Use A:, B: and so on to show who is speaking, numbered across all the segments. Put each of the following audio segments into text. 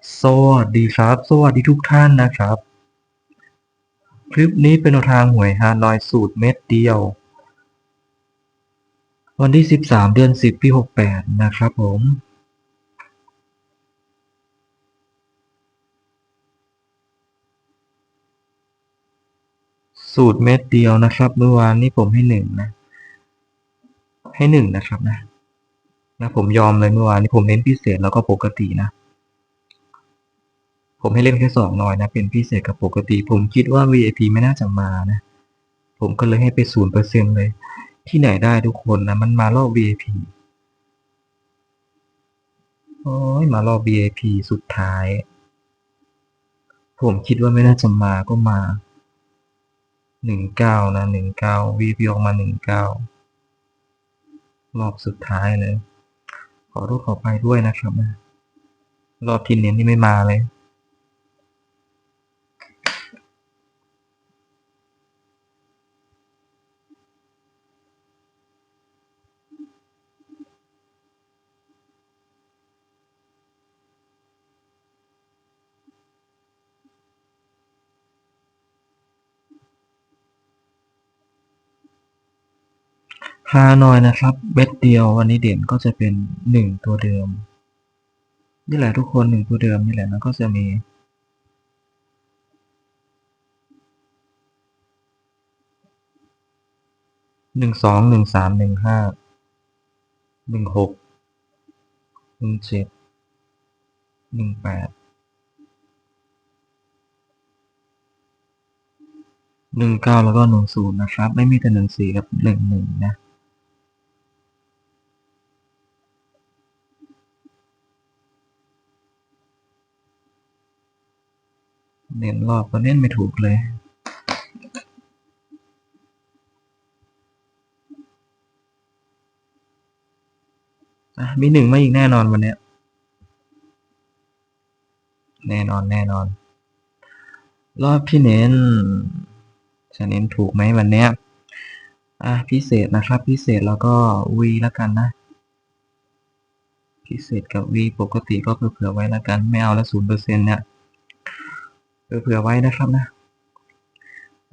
A: สวัสดีครับ สวัสดีทุกท่านนะครับ คลิปนี้เป็นแนวทางหวยฮานอยสูตรเม็ดเดียว วันที่ 13 เดือน 10 ปี 68 นะครับผม สูตรเม็ดเดียวนะครับ เมื่อวานนี้ผมให้หนึ่งนะ ให้หนึ่งนะครับนะนะผมยอมเลยเมื่อวานนี้ผมเน้นพิเศษแล้วก็ปกตินะ ผมให้เล่นแค่สองหน่อยนะ เป็นพิเศษกับปกติ ผมคิดว่า VIP ไม่น่าจะมานะ ผมก็เลยให้ไปศูนย์เปอร์เซ็นเลย ที่ไหนได้ทุกคนนะ มันมารอบ VIP โอ้ยมารอบ VIP สุดท้าย ผมคิดว่าไม่น่าจะมาก็มาหนึ่งเก้านะหนึ่งเก้า VIP ออกมาหนึ่งเก้ารอบสุดท้ายเลย ขอโทษขออภัยด้วยนะครับนะรอบที่เน้นนี่ไม่มาเลย ฮานอยนะครับ เบ็ดเดียววันนี้เด่นก็จะเป็นหนึ่งตัวเดิม นี่แหละทุกคนหนึ่งตัวเดิมนี่แหละมันก็จะมีหนึ่งสองหนึ่งสามหนึ่งห้าหนึ่งหกหนึ่งเจ็ดหนึ่งแปดหนึ่งเก้าแล้วก็หนึ่งศูนย์นะครับ ไม่มีแต่หนึ่งสี่กับหนึ่งหนึ่งนะ เน้นรอบก็เน้นไม่ถูกเลยอะมีหนึ่งมาอีกแน่นอนวันนี้แน่นอนแน่นอน รอบที่เน้นจะเน้นถูกไหมวันนี้อะพิเศษนะครับพิเศษแล้วก็วีแล้วกันนะ พิเศษกับวีปกติก็เผื่อๆไว้แล้วกัน ไม่เอาละศูนย์เปอร์เซ็นต์เนี่ย เผื่อไว้นะครับนะ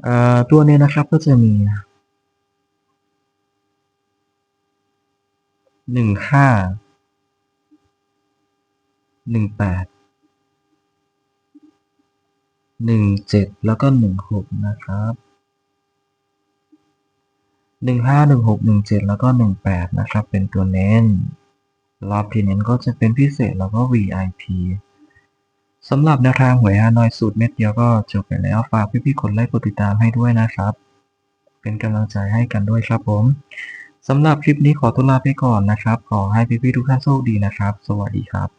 A: เอ่อตัวนี้นะครับก็จะมีหนึ่งห้าหนึ่งแปดหนึ่งเจ็ดแล้วก็หนึ่งหกนะครับหนึ่งห้าหนึ่งหกหนึ่งเจ็ดแล้วก็หนึ่งแปดนะครับ เป็นตัวเน้นรอบที่เน้นก็จะเป็นพิเศษแล้วก็ VIP สำหรับแนวทางหวยฮานอยสูตรเม็ดเดียวก็จบไปแล้วฝากพี่ๆกดไลค์กดติดตามให้ด้วยนะครับ เป็นกำลังใจให้กันด้วยครับผมสำหรับคลิปนี้ขอตัวลาไปก่อนนะครับ ขอให้พี่ๆทุกท่านโชคดีนะครับ สวัสดีครับ